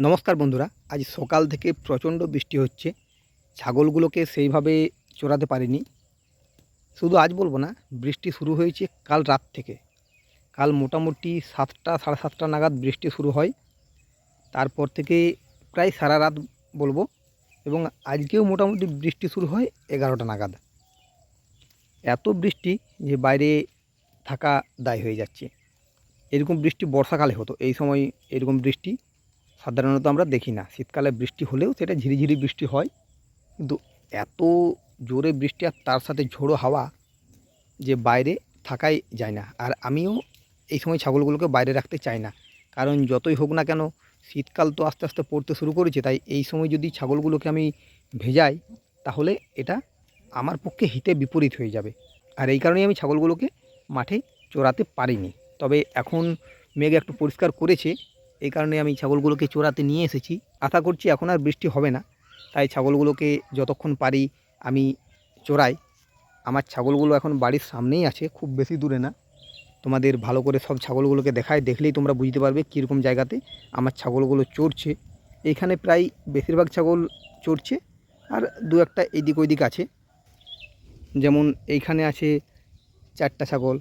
নমস্কার বন্ধুরা, আজ সকাল থেকে প্রচণ্ড বৃষ্টি হচ্ছে। ছাগলগুলোকে সেইভাবে চড়াতে পারিনি। শুধু আজ বলব না, বৃষ্টি শুরু হয়েছে কাল রাত থেকে। কাল মোটামুটি সাতটা, সাড়ে সাতটা নাগাদ বৃষ্টি শুরু হয়। তারপর থেকে প্রায় সারা রাত বলব, এবং আজকেও মোটামুটি বৃষ্টি শুরু হয় এগারোটা নাগাদ। এত বৃষ্টি যে বাইরে থাকা দায় হয়ে যাচ্ছে। এরকম বৃষ্টি বর্ষাকালে হতো, এই সময় এরকম বৃষ্টি। সাধারণত আমরা দেখি না। শীতকালে বৃষ্টি হলেও সেটা ঝিরিঝিরি বৃষ্টি হয়। কিন্তু এত জোরে বৃষ্টি আর তার সাথে ঝোড়ো হাওয়া যে বাইরে থাকাই যায় না। আর আমিও এই সময় ছাগলগুলোকে বাইরে রাখতে চাই না। কারণ যতই হোক না কেন, শীতকাল তো আস্তে আস্তে পড়তে শুরু করেছে। তাই এই সময় যদি ছাগলগুলোকে আমি ভেজাই, তাহলে এটা আমার পক্ষে হিতে বিপরীত হয়ে যাবে। আর এই কারণেই আমি ছাগলগুলোকে মাঠে চড়াতে পারিনি। তবে এখন মেঘ একটু পরিষ্কার করেছে। এই কারণে আমি ছাগলগুলোকে চোরাতে নিয়ে এসেছি। আশা করছি এখন আর বৃষ্টি হবে না। তাই ছাগলগুলোকে যতক্ষণ পারি আমি চোরাই। আমার ছাগলগুলো এখন বাড়ির সামনেই আছে, খুব বেশি দূরে না। তোমাদের ভালো করে সব ছাগলগুলোকে দেখায়, দেখলেই তোমরা বুঝতে পারবে কীরকম জায়গাতে আমার ছাগলগুলো চড়ছে। এইখানে প্রায় বেশিরভাগ ছাগল চড়ছে আর দু একটা এদিক ওইদিক আছে। যেমন এইখানে আছে চারটা ছাগল।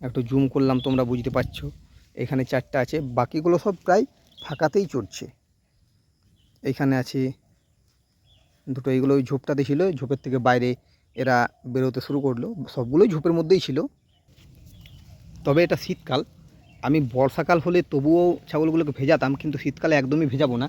একটু জুম করলাম, তোমরা বুঝতে পারছ। এখানে চারটা আছে, বাকিগুলো সব প্রায় ফাঁকাতেই চড়ছে। এইখানে আছে, দুটো এইগুলো ওই ঝোপটাতে ছিল, ঝোপের থেকে বাইরে এরা বেরোতে শুরু করল, সবগুলোই ঝোপের মধ্যেই ছিল। তবে এটা শীতকাল, আমি বর্ষাকাল হলে তবুও ছাগলগুলোকে ভেজাতাম, কিন্তু শীতকালে একদমই ভেজাবো না।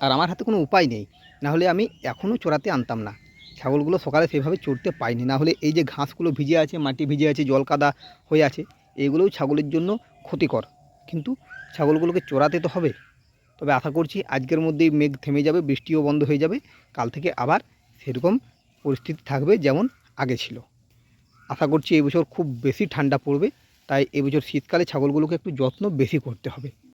আর আমার হাতে কোনো উপায় নেই, না হলে আমি এখনও চড়াতে আনতাম না। ছাগলগুলো সকালে সেভাবে চড়তে পাইনি, না হলে এই যে ঘাসগুলো ভিজে আছে, মাটি ভিজে আছে জল কাদা হয়ে আছে, এগুলোও ছাগলের জন্য ক্ষতিকর। কিন্তু ছাগলগুলোকে চড়াতে তো হবে। তবে আশা করছি আজকের মধ্যেই মেঘ থেমে যাবে, বৃষ্টিও বন্ধ হয়ে যাবে। কাল থেকে আবার সেরকম পরিস্থিতি থাকবে যেমন আগে ছিল। আশা করছি এবছর খুব বেশি ঠান্ডা পড়বে, তাই এবছর শীতকালে ছাগলগুলোকে একটু যত্ন বেশি করতে হবে।